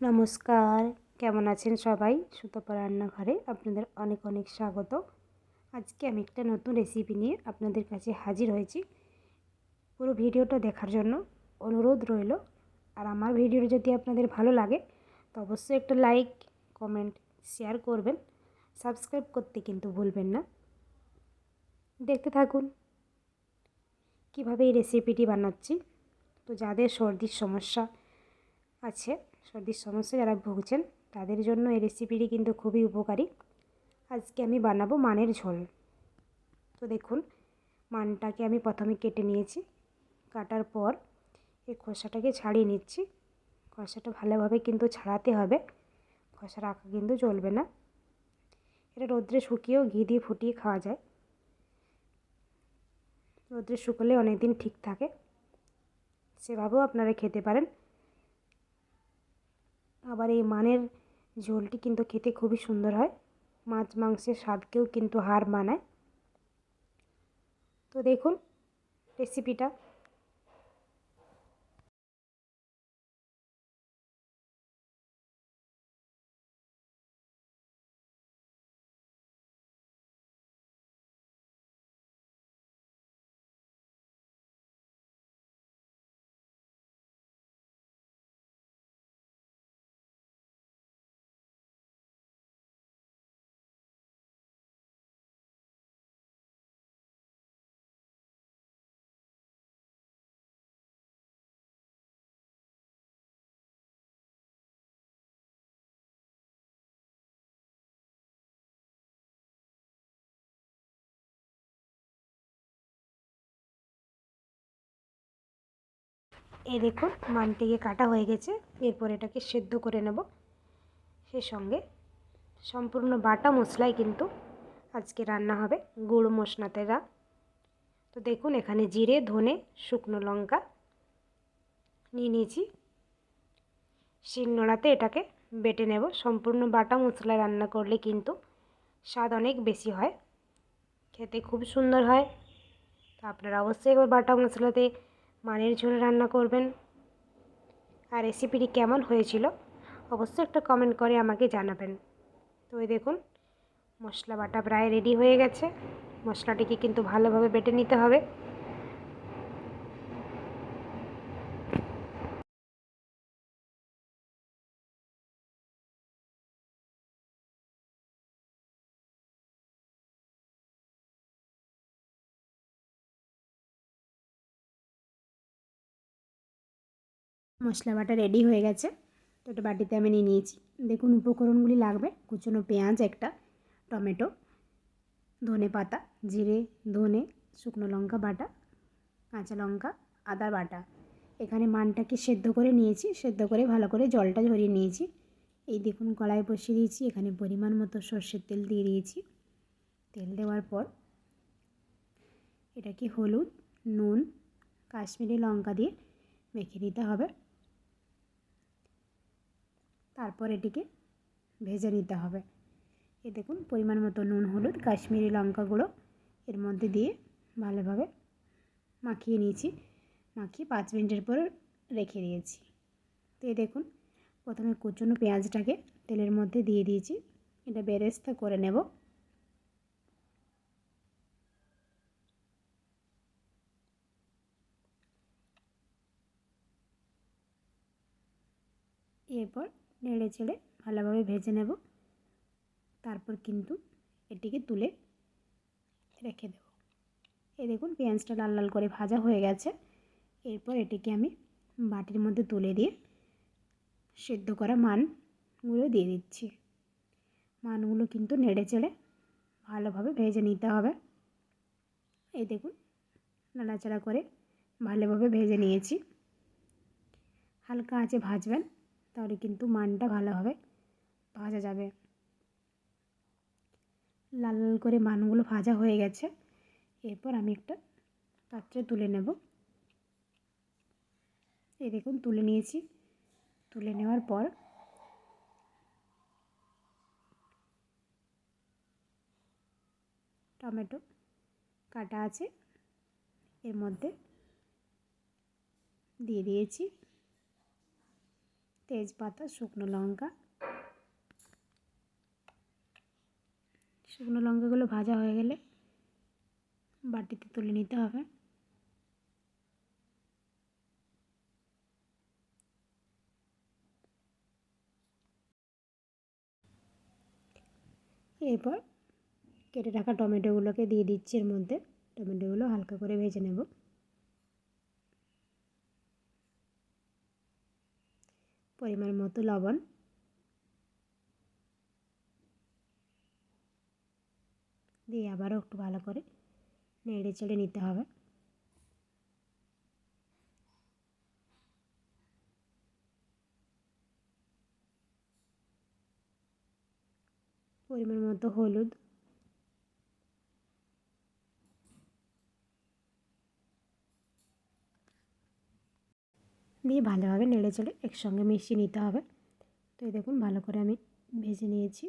নমস্কার, কেমন আছেন সবাই? সুতপা রান্নাঘরে আপনাদের অনেক অনেক স্বাগত। আজকে আমি একটা নতুন রেসিপি নিয়ে আপনাদের কাছে হাজির হয়েছি। পুরো ভিডিওটা দেখার জন্য অনুরোধ রইল। আর আমার ভিডিও যদি আপনাদের ভালো লাগে, তো অবশ্যই একটা লাইক কমেন্ট শেয়ার করবেন। সাবস্ক্রাইব করতে কিন্তু ভুলবেন না। দেখতে থাকুন, কীভাবে এই রেসিপিটি বানাচ্ছি? তো যাদের সর্দির সমস্যা আছে সর্দির সমস্যা যারা ভুগছেন, তাদের জন্য এই রেসিপিটি কিন্তু খুবই উপকারী। আজকে আমি বানাবো মানের ঝোল। তো দেখুন, মানটাকে আমি প্রথমে কেটে নিয়েছি। কাটার পর এই খোসাটাকে ছাড়িয়ে নিচ্ছি। খোসাটা ভালোভাবে কিন্তু ছাড়াতে হবে। খোসা রাখা কিন্তু চলবে না। এটা রোদ্রে শুকিয়েও ঘি দিয়ে ফুটিয়ে খাওয়া যায়। রোদ্রে শুকলে অনেক দিন ঠিক থাকে। সেভাবেও আপনারা খেতে পারেন। আবার এই মানের ঝোলটি কিন্তু খেতে খুবই সুন্দর হয়। মাছ মাংসের স্বাদকেও কিন্তু হার মানায়। তো দেখুন রেসিপিটা এই দেখুন মানটিকে কাটা হয়ে গেছে। এরপর এটাকে সেদ্ধ করে নেব। সে সঙ্গে সম্পূর্ণ বাটা মশলাই কিন্তু আজকে রান্না হবে গুঁড়ো মশলাতেরা তো দেখুন, এখানে জিরে, ধনে, শুকনো লঙ্কা নিয়ে নিয়েছি। শিলনোড়াতে এটাকে বেটে নেব। সম্পূর্ণ বাটা মশলা রান্না করলে কিন্তু স্বাদ অনেক বেশি হয়। খেতে খুব সুন্দর হয়। তো আপনারা অবশ্যই একবার বাটা মশলাতে মানের ঝোল রান্না করবেন। আর রেসিপিটি কেমন হয়েছিল, অবশ্যই একটা কমেন্ট করে আমাকে জানাবেন। তো ওই দেখুন, মশলা বাটা প্রায় রেডি হয়ে গেছে। মশলাটিকে কিন্তু ভালোভাবে বেটে নিতে হবে। মশলা বাটা রেডি হয়ে গেছে। তো একটা বাটিতে আমি নিয়ে নিয়েছি। দেখুন উপকরণগুলি লাগবে। কুচনো পেঁয়াজ একটা, টমেটো, ধনে পাতা, জিরে, ধনে, শুকনো লঙ্কা বাটা, কাঁচা লঙ্কা, আদা বাটা। এখানে মানটাকে সেদ্ধ করে নিয়েছি। সেদ্ধ করে ভালো করে জলটা ঝরিয়ে নিয়েছি। এই দেখুন কড়াই বসিয়ে দিয়েছি। এখানে পরিমাণ মতো সর্ষের তেল দিয়ে দিয়েছি। তেল দেওয়ার পর এটাকে হলুদ, নুন, কাশ্মীরি লঙ্কা দিয়ে মেখে দিতে হবে। তারপর এটিকে ভেজে নিতে হবে। এ দেখুন, পরিমাণ মতো নুন, হলুদ, কাশ্মীরি লঙ্কা গুঁড়ো এর মধ্যে দিয়ে ভালোভাবে মাখিয়ে নিয়েছি। মাখিয়ে পাঁচ মিনিটের পর রেখে দিয়েছি। তো এই দেখুন, প্রথমে কুচনো পেঁয়াজটাকে তেলের মধ্যে দিয়ে দিয়েছি। এটা বেরেস্তা করে নেব। এরপর নেড়ে চেড়ে ভালোভাবে ভেজে নেব। তারপর কিন্তু এটিকে তুলে রেখে দেব। এই দেখুন, পেঁয়াজটা লাল লাল করে ভাজা হয়ে গেছে। এরপর এটিকে আমি বাটির মধ্যে তুলে দিয়ে সেদ্ধ করা মানগুলো দিয়ে দিচ্ছি। মানগুলো কিন্তু নেড়ে চেড়ে ভালোভাবে ভেজে নিতে হবে। এই দেখুন, নাড়াচাড়া করে ভালোভাবে ভেজে নিয়েছি। হালকা আঁচে ভাজবেন। তাহলে কিন্তু মানটা ভালোভাবে ভাজা যাবে। লাল লাল করে মানগুলো ভাজা হয়ে গেছে। এরপর আমি একটা পাত্রে তুলে নেব। এই দেখুন, তুলে নিয়েছি। তুলে নেওয়ার পর টমেটো কাটা আছে। এর মধ্যে দিয়ে দিয়েছি। তেজপাতা, শুকনো লঙ্কা। শুকনো লঙ্কাগুলো ভাজা হয়ে গেলে বাটিতে তুলে নিতে হবে। এরপর কেটে রাখা টমেটোগুলোকে দিয়ে দিচ্ছি এর মধ্যে। টমেটোগুলো হালকা করে ভেজে নেব। পরিমাণ মতো লবণ। দিয়ে আবারও একটু ভালো করে নেড়ে চেড়ে নিতে হবে। পরিমাণ মতো হলুদ দিয়ে ভালোভাবে নেড়ে চেড়ে একসঙ্গে মিশিয়ে নিতে হবে। তো এই দেখুন, ভালো করে আমি ভেজে নিয়েছি।